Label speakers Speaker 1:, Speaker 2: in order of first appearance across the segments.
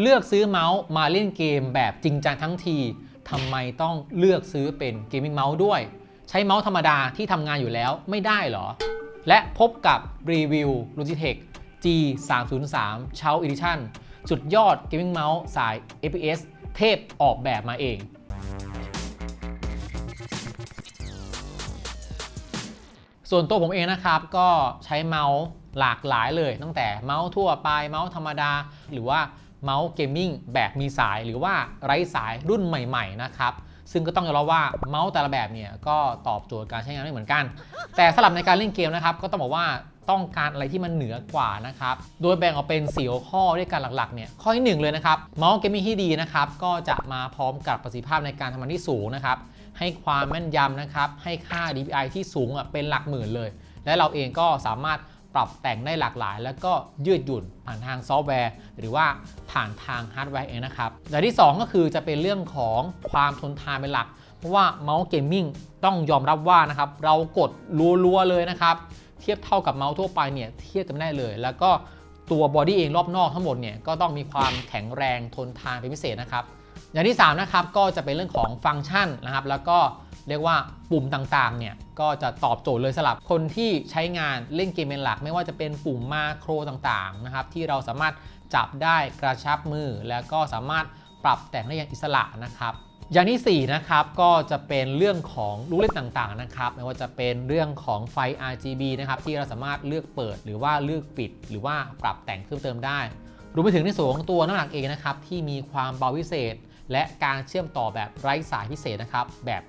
Speaker 1: เลือกซื้อเมาส์มาเล่นเกมแบบจริงจังทั้งทีทำไมต้องเลือกซื้อเป็นเกมมิ่งเมาส์ด้วย ใช้เมาส์ธรรมดาที่ทำงานอยู่แล้วไม่ได้หรอ และพบกับรีวิว Logitech G 3 0 3 c h o u Edition สุดยอดเกมมิ่งเมาส์สาย FPS เทพออกแบบมาเองส่วนตัวผมเองนะครับก็ใช้เมาส์หลากหลายเลย ตั้งแต่เมาส์ทั่วไปเมาส์ธรรมดา หรือว่า เมาส์เกมมิ่งแบบมีสายหรือว่าไร้สายรุ่นใหม่ ๆ นะครับ ซึ่งก็ต้องยอมรับว่าเมาส์แต่ละแบบเนี่ยก็ตอบโจทย์การใช้งานไม่เหมือนกัน แต่สำหรับในการเล่นเกมนะครับ ก็ต้องบอกว่าต้องการอะไรที่มันเหนือกว่านะครับ โดยแบ่งออกเป็น4หัวข้อด้วยกันหลักๆ เนี่ย ข้อที่หนึ่งเลยนะครับ เมาส์เกมมิ่งที่ดีนะครับ ก็จะมาพร้อมกับประสิทธิภาพในการทำงานที่สูงนะครับ ให้ความแม่นยำนะครับ ให้ค่า DPI ที่สูงอะเป็นหลักหมื่นเลย และเราเองก็สามารถ ปรับแต่งได้หลากหลาย แล้วก็ยืดหยุ่นผ่านทางซอฟต์แวร์ หรือว่าผ่านทางฮาร์ดแวร์เองนะครับอย่างที่ 2 ก็คือจะเป็นเรื่องของความทนทานเป็นหลัก เพราะว่าเมาส์เกมมิ่งต้องยอมรับว่านะครับเรากดรัวๆเลยนะครับเทียบเท่ากับเมาส์ทั่วไปเนี่ยเทียบกันไม่ได้เลย แล้วก็ตัวบอดี้เองรอบนอกทั้งหมดเนี่ยก็ต้องมีความแข็งแรงทนทานเป็นพิเศษนะครับ อย่างที่ 3 นะครับก็จะเป็นเรื่องของฟังก์ชันนะครับ แล้วก็ เรียกว่าปุ่มต่างๆ เนี่ย ก็จะตอบโจทย์เลยสำหรับคนที่ใช้งานเล่นเกมเป็นหลัก ไม่ว่าจะเป็นปุ่มมาโครต่างๆ นะครับ ที่เราสามารถจับได้กระชับมือ แล้วก็สามารถปรับแต่งได้อย่างอิสระนะครับ อย่างที่ 4 นะครับ ก็จะเป็นเรื่องของลูกเล่นต่างๆ นะครับ ไม่ว่าจะเป็นเรื่องของไฟ RGB นะครับ ที่เราสามารถเลือกเปิด หรือว่าเลือกปิด หรือว่าปรับแต่งเพิ่มเติมได้รวมไปถึงในส่วนของตัวน้ำหนักเองนะครับที่มีความเบาพิเศษ และการเชื่อมต่อแบบไร้สายพิเศษนะครับแบบ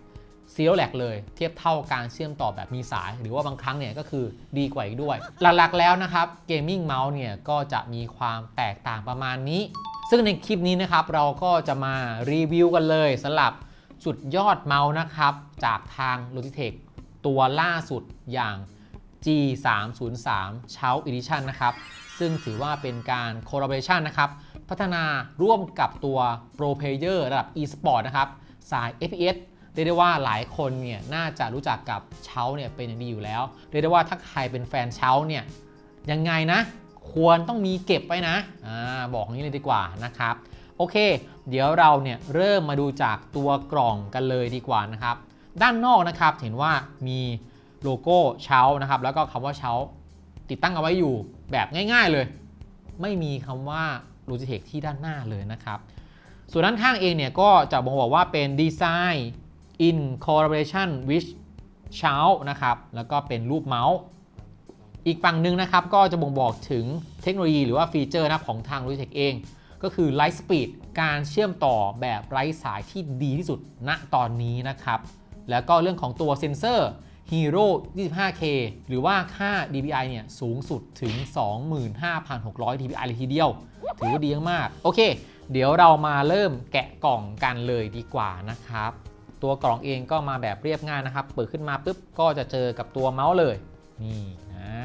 Speaker 1: ซีโร่แลกเลยเทียบเท่าการเชื่อมต่อแบบมีสาย หรือว่าบางครั้งเนี่ยก็คือดีกว่าอีกด้วย หลักๆแล้วนะครับเกมมิ่งเมาส์เนี่ยก็จะมีความแตกต่างประมาณนี้ ซึ่งในคลิปนี้นะครับเราก็จะมารีวิวกันเลยสำหรับสุดยอดเมาส์นะครับ จากทาง Logitech ตัวล่าสุดอย่าง G 3 0 3 c h o u Edition นะครับ ซึ่งถือว่าเป็นการ collaboration นะครับ พัฒนาร่วมกับตัว Pro Player ระดับ e-sport นะครับ สาย FPS เรียกได้ว่าหลายคนเนี่ยน่าจะรู้จักกับเชาเนี่ยเป็นอย่างดีอยู่แล้ว เรียกได้ว่าถ้าใครเป็นแฟนเชาเนี่ยยังไงนะ ควรต้องมีเก็บไว้นะอ่าบอกอย่างนี้เลยดีกว่านะครับโอเค เดี๋ยวเราเนี่ยเริ่มมาดูจากตัวกล่องกันเลยดีกว่านะครับ ด้านนอกนะครับเห็นว่ามีโลโก้เชานะครับ แล้วก็คำว่าเชาติดตั้งเอาไว้อยู่แบบง่าย ๆเลย ไม่มีคำว่า Logitech ที่ด้านหน้าเลยนะครับ ส่วนด้านข้างเองเนี่ยก็จะบ่งบอกว่าเป็นดีไซน์ in collaboration with c h o u นะครับ แล้วก็เป็นรูปเมาส์ อีกฝั่งหนึ่งนะครับ ก็จะบ่งบอกถึงเทคโนโลยีหรือว่าฟีเจอร์นะของทาง Logitech เอง ก็คือ Light Speed การเชื่อมต่อแบบไร้สายที่ดีที่สุดณตอนนี้นะครับ แล้วก็เรื่องของตัวเซ็นเซอร์ Hero 25K หรือว่าค่า DPI เนี่ยสูงสุดถึง 25,600 DPI เลยทีเดียว ถือว่าดีมาก โอเค เดี๋ยวเรามาเริ่มแกะกล่องกันเลยดีกว่านะครับ ตัวกล่องเองก็มาแบบเรียบง่ายนะครับ เปิดขึ้นมาปุ๊บก็จะเจอกับตัวเมาส์เลย นี่นะ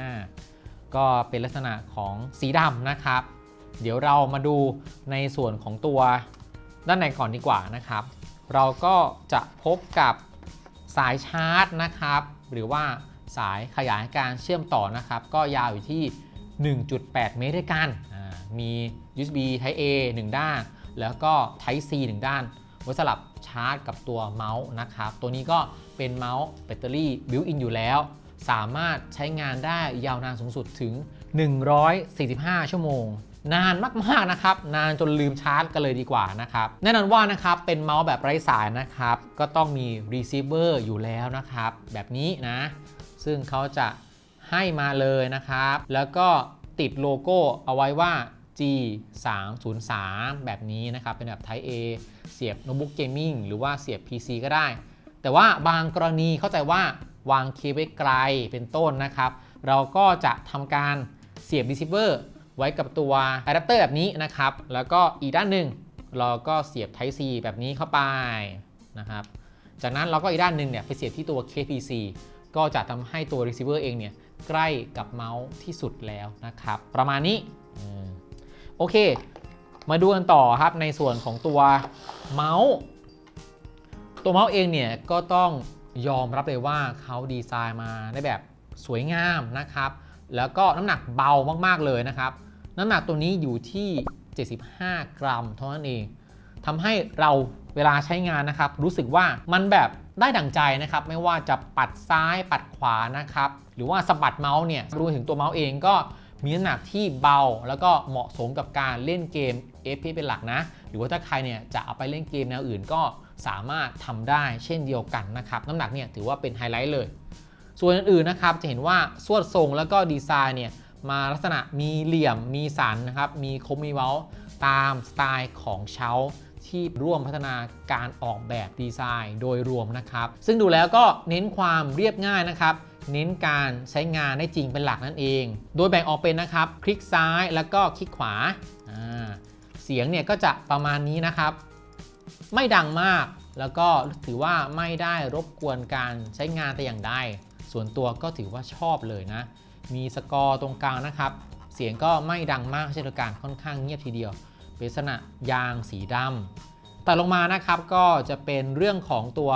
Speaker 1: ก็เป็นลักษณะของสีดำนะครับ เดี๋ยวเรามาดูในส่วนของตัวด้านในก่อนดีกว่านะครับ เราก็จะพบกับสายชาร์จนะครับ หรือว่าสายขยายการเชื่อมต่อนะครับ ก็ยาวอยู่ที่ 1.8 เมตรด้วยกัน มี USB Type A 1 ด้าน แล้วก็ Type C 1 ด้านไว้สลับ ชาร์จกับตัวเมาส์นะครับ ตัวนี้ก็เป็นเมาส์แบตเตอรี่บิวอินอยู่แล้ว สามารถใช้งานได้ยาวนานสูงสุดถึง 145 ชั่วโมง นานมากๆนะครับ นานจนลืมชาร์จกันเลยดีกว่านะครับ แน่นอนว่านะครับ เป็นเมาส์แบบไร้สายนะครับ ก็ต้องมี receiver อยู่แล้วนะครับ แบบนี้นะ ซึ่งเขาจะให้มาเลยนะครับ แล้วก็ติดโลโก้เอาไว้ว่า G 3 0 3 แบบนี้นะครับ เป็นแบบ Type A เสียบโน้ตบุ๊กเกมมิ่งหรือว่าเสียบ PC ก็ได้ แต่ว่าบางกรณีเข้าใจว่าวางเคเบิลไกลเป็นต้นนะครับ เราก็จะทำการเสียบ receiver ไว้กับตัวอะแดปเตอร์แบบนี้นะครับ แล้วก็อีกด้านหนึ่งเราก็เสียบ Type C แบบนี้เข้าไปนะครับ จากนั้นเราก็อีกด้านหนึ่งเนี่ยไปเสียบที่ตัว KPC ก็จะทำให้ตัว receiver เองเนี่ยใกล้กับเมาส์ที่สุดแล้วนะครับ ประมาณนี้ โอเค มาดูกันต่อครับในส่วนของตัวเมาส์ ตัวเมาส์เองเนี่ยก็ต้องยอมรับเลยว่าเขาดีไซน์มาได้แบบสวยงามนะครับ แล้วก็น้ำหนักเบามากๆเลยนะครับ น้ำหนักตัวนี้อยู่ที่ 75 กรัมเท่านั้นเองทำให้เราเวลาใช้งานนะครับ รู้สึกว่ามันแบบได้ดั่งใจนะครับ ไม่ว่าจะปัดซ้ายปัดขวานะครับ หรือว่าสะบัดเมาส์เนี่ยรวมถึงตัวเมาส์เองก็ มีน้ำหนักที่เบา แล้วก็เหมาะสมกับการเล่นเกม FPS เป็นหลักนะ หรือว่าถ้าใครเนี่ยจะเอาไปเล่นเกมแนวอื่นก็สามารถทำได้เช่นเดียวกันนะครับ น้ำหนักเนี่ยถือว่าเป็นไฮไลท์เลย ส่วนอื่นๆนะครับจะเห็นว่าสวดทรงแล้วก็ดีไซน์เนี่ยมาลักษณะมีเหลี่ยมมีสันนะครับมีคมมีเว้าตามสไตล์ของเชาที่ร่วมพัฒนาการออกแบบดีไซน์โดยรวมนะครับ ซึ่งดูแล้วก็เน้นความเรียบง่ายนะครับ เน้นการใช้งานได้จริงเป็นหลักนั่นเอง โดยแบ่งออกเป็นนะครับ คลิกซ้ายแล้วก็คลิกขวา เสียงเนี่ยก็จะประมาณนี้นะครับ ไม่ดังมากแล้วก็ถือว่าไม่ได้รบกวนการใช้งานแต่อย่างใด ส่วนตัวก็ถือว่าชอบเลยนะ มีสกอร์ตรงกลางนะครับ เสียงก็ไม่ดังมากเช่นเดียวกันค่อนข้างเงียบทีเดียว เป็นลักษณะยางสีดำแต่ลงมานะครับก็จะเป็นเรื่องของตัว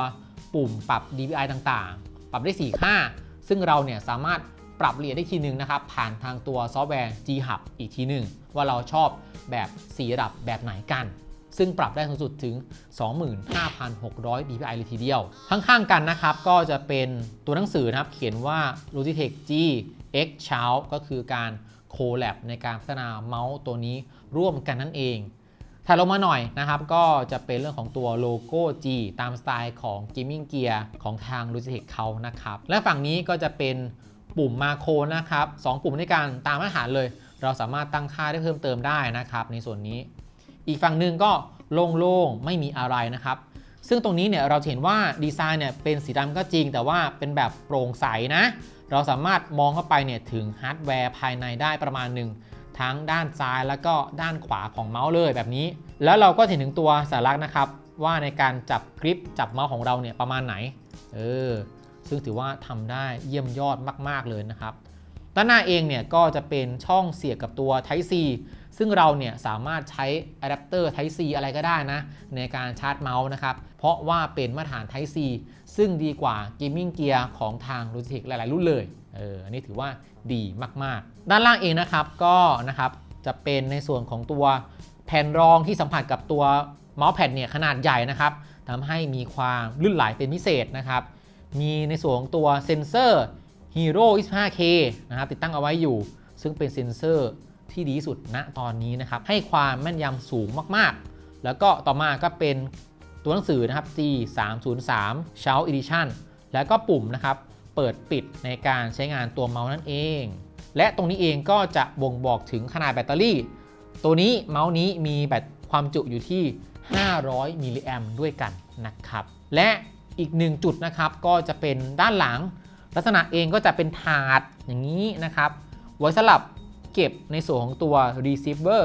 Speaker 1: ปุ่มปรับ DPI ต่างๆ ปรับได้4ค่า ซึ่งเราเนี่ยสามารถปรับละเอียดได้ทีหนึ่งนะครับ ผ่านทางตัวซอฟต์แวร์ G Hub อีกทีหนึ่งว่าเราชอบแบบ4ระดับแบบไหนกัน ซึ่งปรับได้สูงสุดถึง 25,600 dpi เลยทีเดียว ข้างๆกันนะครับ ก็จะเป็นตัวหนังสือนะครับ เขียนว่า Logitech G X c h o u ก็คือการโค l ลบในการพัฒนาเมาส์ตัวนี้ร่วมกันนั่นเอง ถัดลงมาหน่อยนะครับ ก็จะเป็นเรื่องของตัวโลโก้ G ตามสไตล์ของ Gaming Gear ของทาง Logitech เขานะครับ และฝั่งนี้ก็จะเป็นปุ่มมาโคนะครับ2ปุ่มในการตามอาหารเลย เราสามารถตั้งค่าได้เพิ่มเติมได้นะครับ ในส่วนนี้ อีกฝั่งหนึ่งก็โล่งๆ ไม่มีอะไรนะครับ ซึ่งตรงนี้เนี่ยเราเห็นว่าดีไซน์เนี่ยเป็นสีดำก็จริง แต่ว่าเป็นแบบโปร่งใสนะ เราสามารถมองเข้าไปเนี่ยถึงฮาร์ดแวร์ภายในได้ประมาณหนึ่ง ทั้งด้านซ้ายแล้วก็ด้านขวาของเมาส์เลยแบบนี้ แล้วเราก็เห็นถึงตัวสัญลักษณ์นะครับว่าในการจับกริปจับเมาส์ของเราเนี่ยประมาณไหน เออ ซึ่งถือว่าทำได้เยี่ยมยอดมาก ๆ เลยนะครับ ด้านหน้าเองเนี่ยก็จะเป็นช่องเสียบกับตัว Type C ซึ่งเราเนี่ยสามารถใช้อะแดปเตอร์ Type C อะไรก็ได้นะ ในการชาร์จเมาส์นะครับ เพราะว่าเป็นมาตรฐาน Type C ซึ่งดีกว่า Gaming Gear ของทาง l o g i t e c หลาย ๆ รุ่นเลยเอออันนี้ถือว่าดีมาก ๆ ด้านล่างเองนะครับก็นะครับจะเป็นในส่วนของตัวแผ่นรองที่สัมผัสกับตัวเมาส์แพดเนี่ยขนาดใหญ่นะครับทำให้มีความลื่นไหลเป็นพิเศษนะครับ มีในส่วนของตัวเซ็นเซอร์ Hero 25K นะครับติดตั้งเอาไว้อยู่ ซึ่งเป็นเซ็นเซอร์ที่ดีสุดณตอนนี้นะครับ ให้ความแม่นยำสูงมาก ๆ แล้วก็ต่อมาก็เป็น ตัวหนังสือนะครับ G 3 0 3 Shout Edition แล้วก็ปุ่มนะครับเปิดปิดในการใช้งานตัวเมาส์นั่นเอง และตรงนี้เองก็จะบ่งบอกถึงขนาดแบตเตอรี่ ตัวนี้เมาส์นี้มีแบตความจุอยู่ที่ 500 มิลลิแอมด้วยกันนะครับ และอีกหนึ่งจุดนะครับก็จะเป็นด้านหลัง ลักษณะเองก็จะเป็นถาดอย่างนี้นะครับ ไว้สลับเก็บในส่วนของตัว receiver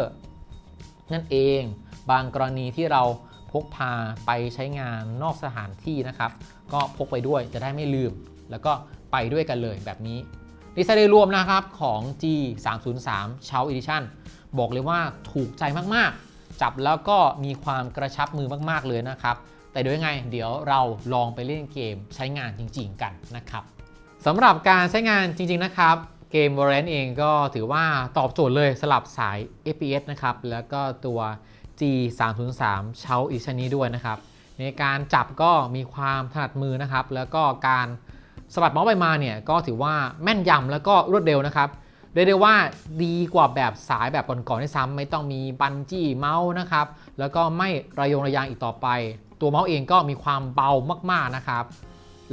Speaker 1: นั่นเอง บางกรณีที่เรา พกพาไปใช้งานนอกสถานที่นะครับ ก็พกไปด้วยจะได้ไม่ลืม แล้วก็ไปด้วยกันเลยแบบนี้ดีไซน์โดยรวมนะครับของ G 3 0 3 c h o u Edition บอกเลยว่าถูกใจมากๆ จับแล้วก็มีความกระชับมือมากๆเลยนะครับ แต่โดยยังไงเดี๋ยวเราลองไปเล่นเกมใช้งานจริง ๆ กันนะครับสำหรับการใช้งานจริง ๆ นะครับเกม Valorant เองก็ถือว่าตอบโจทย์เลยสลับสาย FPS นะครับ แล้วก็ตัว G 3 0 3 c h o u Edition นี้ด้วยนะครับ ในการจับก็มีความถนัดมือนะครับ แล้วก็การสะบัดเมาส์ไปมาเนี่ยก็ถือว่าแม่นยำแล้วก็รวดเร็วนะครับเรียกได้ว่าดีกว่าแบบสายแบบก่อนๆที่ซ้ำไม่ต้องมีบันจี้เมาส์นะครับ แล้วก็ไม่ระยงระยางอีกต่อไป ตัวเมาส์เองก็มีความเบามากๆนะครับ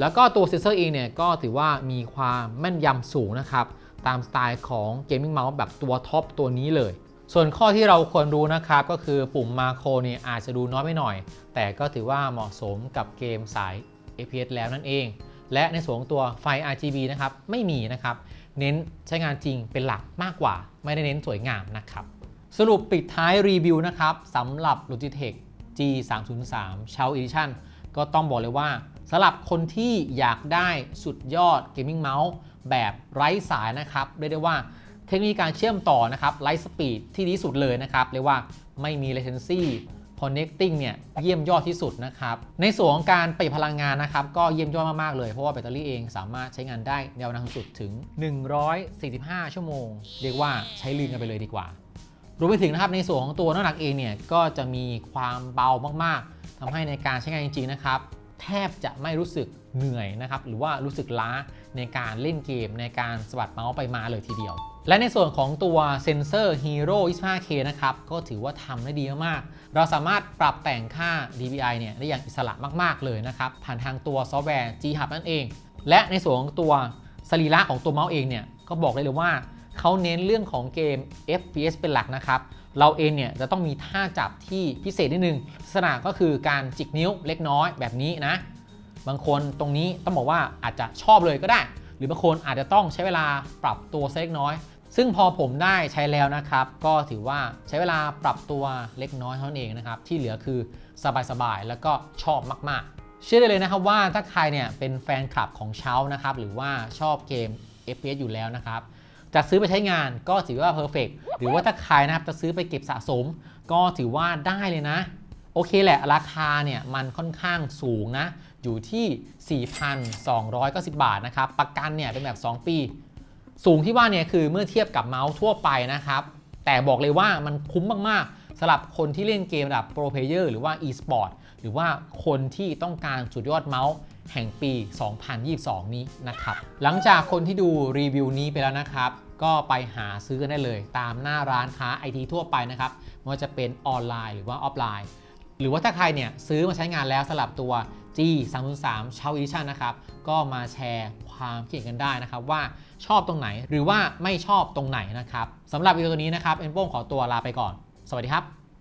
Speaker 1: แล้วก็ตัวเซนเซอร์เองเนี่ยก็ถือว่ามีความแม่นยำสูงนะครับ ตามสไตล์ของเกมมิ่งเมาส์แบบตัวท็อปตัวนี้เลย ส่วนข้อที่เราควรรู้นะครับ ก็คือปุ่มมาโครเนี่ยอาจจะดูน้อยไปหน่อย แต่ก็ถือว่าเหมาะสมกับเกมสาย FPS แล้วนั่นเอง และในส่วนของตัวไฟ RGB นะครับไม่มีนะครับ เน้นใช้งานจริงเป็นหลักมากกว่า ไม่ได้เน้นสวยงามนะครับ สรุปปิดท้ายรีวิวนะครับสำหรับ Logitech G 3 0 3 c h o u Edition ก็ต้องบอกเลยว่าสำหรับคนที่อยากได้สุดยอดเกมมิ่งเมาส์แบบไร้สายนะครับเรียกได้ว่า เทคโนโลยีการเชื่อมต่อนะครับไลท์สปีดที่ดีสุดเลยนะครับเรียกว่าไม่มี latency connecting เนี่ยเยี่ยมยอดที่สุดนะครับ ในส่วนของการประหยัดพลังงานนะครับ ก็เยี่ยมยอดมาก ๆ เลย เพราะว่าแบตเตอรี่เองสามารถใช้งานได้ยาวนานสูงสุดถึง 145 ชั่วโมง เรียกว่าใช้ลืมกันไปเลยดีกว่ารวมไปถึงนะครับในส่วนของตัวน้ำหนักเองเนี่ยก็จะมีความเบามากๆทำให้ในการใช้งานจริง ๆ นะครับ แทบจะไม่รู้สึกเหนื่อยนะครับหรือว่ารู้สึกล้าในการเล่นเกมในการสวัดเมาส์ไปมาเลยทีเดียว และในส่วนของตัวเซนเซอร์ Hero 25K นะครับ ก็ถือว่าทำได้ดีมากๆ เราสามารถปรับแต่งค่า DPI เนี่ยได้อย่างอิสระมากๆเลยนะครับ ผ่านทางตัวซอฟต์แวร์ G Hub นั่นเอง และในส่วนของตัวสรีระของตัวเมาส์เองเนี่ย ก็บอกได้เลยว่าเขาเน้นเรื่องของเกม FPS เป็นหลักนะครับ เราเองเนี่ยจะต้องมีท่าจับที่พิเศษนิดนึงลักษณะก็คือการจิกนิ้วเล็กน้อยแบบนี้นะ บางคนตรงนี้ต้องบอกว่าอาจจะชอบเลยก็ได้ หรือบางคนอาจจะต้องใช้เวลาปรับตัวเล็กน้อย ซึ่งพอผมได้ใช้แล้วนะครับ ก็ถือว่าใช้เวลาปรับตัวเล็กน้อยเท่านั้นเองนะครับ ที่เหลือคือสบายๆ แล้วก็ชอบมากๆ เชื่อได้เลยนะครับว่าถ้าใครเนี่ยเป็นแฟนคลับของเช้านะครับ หรือว่าชอบเกม FPS อยู่แล้วนะครับ จะซื้อไปใช้งานก็ถือว่าเพอร์เฟกหรือว่าถ้าใครนะครับจะซื้อไปเก็บสะสม ก็ถือว่าได้เลยนะ โอเคแหละราคาเนี่ยมันค่อนข้างสูงนะ อยู่ที่ 4,290 บาทนะครับ ประกันเนี่ยเป็นแบบ 2 ปี สูงที่ว่าเนี่ยคือเมื่อเทียบกับเมาส์ทั่วไปนะครับ แต่บอกเลยว่ามันคุ้มมากๆสำหรับคนที่เล่นเกมระดับโปรเพเยอร์หรือว่า e-sport หรือว่าคนที่ต้องการสุดยอดเมาส์แห่งปี 2022 นี้นะครับ หลังจากคนที่ดูรีวิวนี้ไปแล้วนะครับ ก็ไปหาซื้อกันได้เลยตามหน้าร้านค้าไอทีทั่วไปนะครับไม่ว่าจะเป็นออนไลน์หรือว่าออฟไลน์ หรือว่าถ้าใครเนี่ยซื้อมาใช้งานแล้วสลับตัว G 3 3เชาอีดิชันนะครับ ก็มาแชร์ความคิดเห็นกันได้นะครับ ว่าชอบตรงไหนหรือว่าไม่ชอบตรงไหนนะครับสำหรับวิดีโอตัวนี้นะครับเอ็นโป้งขอตัวลาไปก่อน สวัสดีครับ